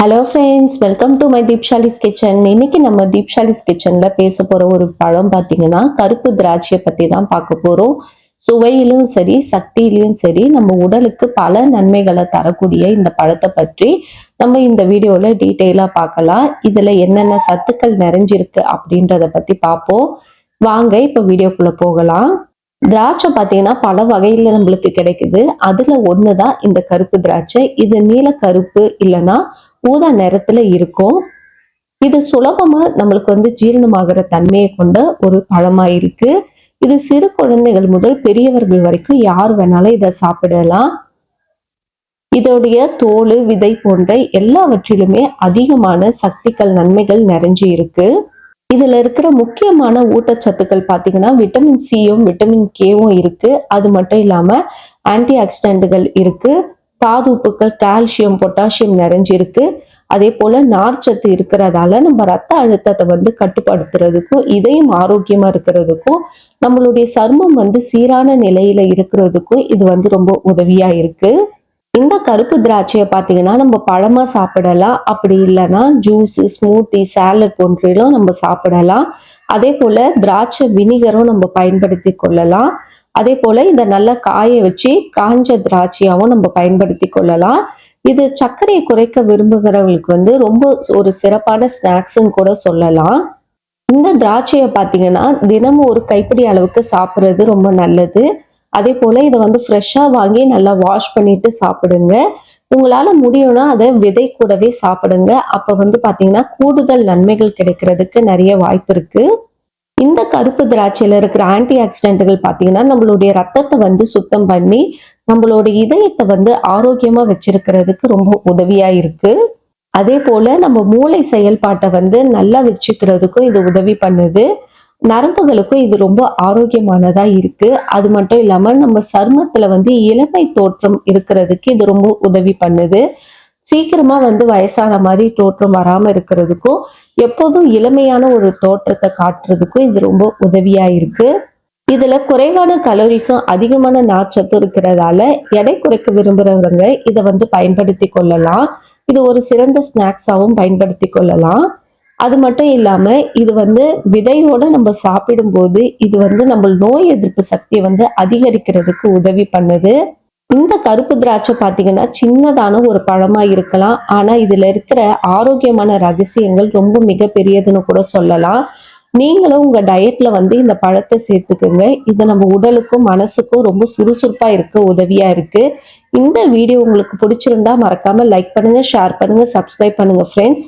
Hello friends welcome to my Deepshali's kitchen இன்னைக்கு நம்ம தீப்ஷாலிஸ் கிச்சன்ல பேச போற ஒரு பழம் பார்த்தீங்கன்னா கருப்பு திராட்சையை பத்தி தான் பார்க்க போறோம். சுவையிலும் சரி சக்தியிலும் சரி நம்ம உடலுக்கு பல நன்மைகளை தரக்கூடிய இந்த பழத்தை பற்றி நம்ம இந்த வீடியோல டீட்டெயிலா பார்க்கலாம். இதுல என்னென்ன சத்துக்கள் நிறைஞ்சிருக்கு அப்படின்றத பத்தி பார்ப்போம். வாங்க இப்ப வீடியோக்குள்ள போகலாம். திராட்சை பார்த்தீங்கன்னா பல வகையில நம்மளுக்கு கிடைக்குது. அதுல ஒண்ணுதான் இந்த கருப்பு திராட்சை. இது நீல கருப்பு இல்லைன்னா ஊதா நிறத்துல இருக்கும். இது சுலபமா நம்மளுக்கு வந்து ஜீரணமாகிற தன்மையை கொண்ட ஒரு பழமா இருக்கு. இது சிறு குழந்தைகள் முதல் பெரியவர்கள் வரைக்கும் யார் வேணாலும் இதை சாப்பிடலாம். இதோடைய தோல் விதை போன்ற எல்லாவற்றிலுமே அதிகமான சக்திகள் நன்மைகள் நிறைஞ்சு இருக்கு. இதுல இருக்கிற முக்கியமான ஊட்டச்சத்துக்கள் பார்த்தீங்கன்னா விட்டமின் சியும் விட்டமின் கேவும் இருக்கு. அது மட்டும் இல்லாம ஆன்டி ஆக்சிடென்ட்கள் இருக்கு. தாது உப்புக்கள் கால்சியம் பொட்டாசியம் நிறைஞ்சிருக்கு. அதே போல நார்ச்சத்து இருக்கிறதால நம்ம ரத்த அழுத்தத்தை வந்து கட்டுப்படுத்துறதுக்கும் இதயம் ஆரோக்கியமா இருக்கிறதுக்கும் நம்மளுடைய சருமம் வந்து சீரான நிலையில இருக்கிறதுக்கும் இது வந்து ரொம்ப உதவியா இருக்கு. இந்த கருப்பு திராட்சையை பார்த்தீங்கன்னா நம்ம பழமா சாப்பிடலாம். அப்படி இல்லைன்னா ஜூஸ் ஸ்மூத்தி சாலட் போன்றெல்லாம் நம்ம சாப்பிடலாம். அதே போல திராட்சை வினிகரும் நம்ம பயன்படுத்தி கொள்ளலாம். அதே போல இந்த நல்ல காய வச்சு காஞ்ச திராட்சையாவும் நம்ம பயன்படுத்தி கொள்ளலாம். இது சர்க்கரையை குறைக்க விரும்புகிறவங்களுக்கு வந்து ரொம்ப ஒரு சிறப்பான ஸ்நாக்ஸ்ன்னு கூட சொல்லலாம். இந்த திராட்சையை பார்த்தீங்கன்னா தினமும் ஒரு கைப்பிடி அளவுக்கு சாப்பிட்றது ரொம்ப நல்லது. அதே போல இதை வந்து ஃப்ரெஷ்ஷாக வாங்கி நல்லா வாஷ் பண்ணிட்டு சாப்பிடுங்க. உங்களால முடியும்னா அதை விதை கூடவே சாப்பிடுங்க. அப்போ வந்து பார்த்தீங்கன்னா கூடுதல் நன்மைகள் கிடைக்கிறதுக்கு நிறைய வாய்ப்பு இருக்குது இந்த கருப்பு திராட்சையில இருக்கிற ஆன்டி ஆக்சிடென்ட்கள் பார்த்தீங்கன்னா நம்மளுடைய ரத்தத்தை வந்து சுத்தம் பண்ணி நம்மளோட இதயத்தை வந்து ஆரோக்கியமாக வச்சிருக்கிறதுக்கு ரொம்ப உதவியா இருக்கு. அதே போல நம்ம மூளை செயல்பாட்டை வந்து நல்லா வச்சுக்கிறதுக்கும் இது உதவி பண்ணுது. நரம்புகளுக்கும் இது ரொம்ப ஆரோக்கியமானதா இருக்கு. அது மட்டும் இல்லாம நம்ம சருமத்துல வந்து இளமை தோற்றம் இருக்கிறதுக்கு இது ரொம்ப உதவி பண்ணுது. சீக்கிரமா வந்து வயசான மாதிரி தோற்றம் வராம இருக்கிறதுக்கும் எப்போதும் இளமையான ஒரு தோற்றத்தை காட்டுறதுக்கும் இது ரொம்ப உதவியா இருக்கு. இதுல குறைவான கலோரிஸும் அதிகமான நார்ச்சத்தும் இருக்கிறதால எடை குறைக்க விரும்புறவங்க இதை வந்து பயன்படுத்தி கொள்ளலாம். இது ஒரு சிறந்த ஸ்நாக்ஸாகவும் பயன்படுத்தி கொள்ளலாம். அது மட்டும் இல்லாம இது வந்து விதையோட நம்ம சாப்பிடும்போது இது வந்து நம்ம நோய் எதிர்ப்பு சக்தியை வந்து அதிகரிக்கிறதுக்கு உதவி பண்ணுது. இந்த கருப்பு திராட்சை பார்த்தீங்கன்னா சின்னதான ஒரு பழமா இருக்கலாம். ஆனா இதுல இருக்கிற ஆரோக்கியமான ரகசியங்கள் ரொம்ப மிகப்பெரியதுன்னு கூட சொல்லலாம். நீங்களும் உங்க டயட்ல வந்து இந்த பழத்தை சேர்த்துக்குங்க. இது நம்ம உடலுக்கும் மனசுக்கும் ரொம்ப சுறுசுறுப்பா இருக்க உதவியா இருக்கு. இந்த வீடியோ உங்களுக்கு பிடிச்சிருந்தா மறக்காம லைக் பண்ணுங்க ஷேர் பண்ணுங்க சப்ஸ்கிரைப் பண்ணுங்க ஃப்ரெண்ட்ஸ்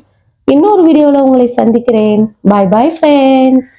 இன்னொரு வீடியோவில் உங்களை சந்திக்கிறேன். பாய் பாய் ஃப்ரெண்ட்ஸ்